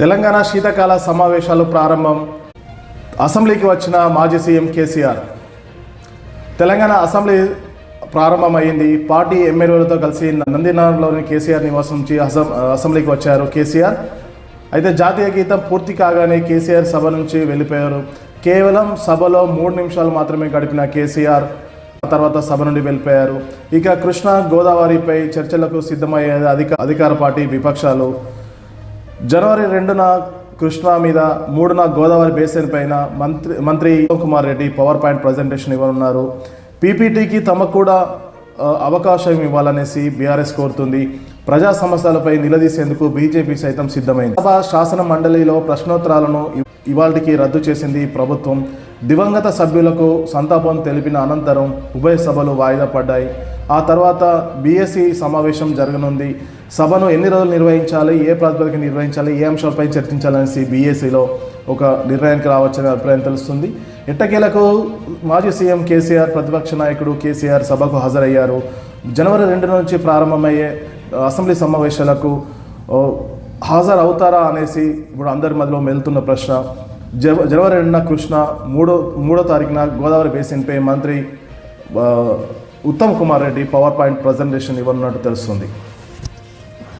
తెలంగాణ శీతాకాల సమావేశాలు ప్రారంభం. అసెంబ్లీకి వచ్చిన మాజీ సీఎం కేసీఆర్. తెలంగాణ అసెంబ్లీ ప్రారంభమైంది. పార్టీ ఎమ్మెల్యేలతో కలిసి నందినారంలోని కేసీఆర్ నివాసం నుంచి అసెంబ్లీకి వచ్చారు కేసీఆర్. అయితే జాతీయ గీతం పూర్తి కాగానే కేసీఆర్ సభ నుంచి వెళ్ళిపోయారు. కేవలం సభలో మూడు నిమిషాలు మాత్రమే గడిపిన కేసీఆర్ తర్వాత సభ నుండి వెళ్ళిపోయారు. ఇక కృష్ణా గోదావరిపై చర్చలకు సిద్ధమయ్యేది అధిక అధికార పార్టీ విపక్షాలు జనవరి రెండున కృష్ణా మీద మూడున గోదావరి బేసిన్ పైన మంత్రి మంత్రి Kumar Reddy power point presentation ఇవ్వనున్నారు. పీపీటీకి తమకు కూడా అవకాశం ఇవ్వాలనేసి బీఆర్ఎస్ కోరుతుంది. ప్రజా సమస్యలపై నిలదీసేందుకు బీజేపీ సైతం సిద్ధమైంది. సభ శాసన మండలిలో ప్రశ్నోత్తరాలను ఇవాళకి రద్దు చేసింది ప్రభుత్వం. దివంగత సభ్యులకు సంతాపం తెలిపిన అనంతరం ఉభయ సభలు వాయిదా పడ్డాయి. ఆ తర్వాత బీఎస్సీ సమావేశం జరగనుంది. సభను ఎన్ని రోజులు నిర్వహించాలి? ఏ ప్రాతిపదిక నిర్వహించాలి? ఏ అంశాలపై చర్చించాలనేసి బీఏసీలో ఒక నిర్ణయానికి రావచ్చనే అభిప్రాయం తెలుస్తుంది. ఎట్టకేలకు మాజీ సీఎం కేసీఆర్ ప్రతిపక్ష నాయకుడు కేసీఆర్ సభకు హాజరయ్యారు. జనవరి రెండు నుంచి ప్రారంభమయ్యే అసెంబ్లీ సమావేశాలకు హాజరు అవుతారా అనేసి ఇప్పుడు అందరి మధ్యలో మెలుతున్న ప్రశ్న. జవ జనవరి రెండున కృష్ణ మూడో మూడో తారీఖున గోదావరి బేసిన్పై మంత్రి Uttam Kumar Reddy power point presentation ఇవ్వనున్నట్టు తెలుస్తుంది.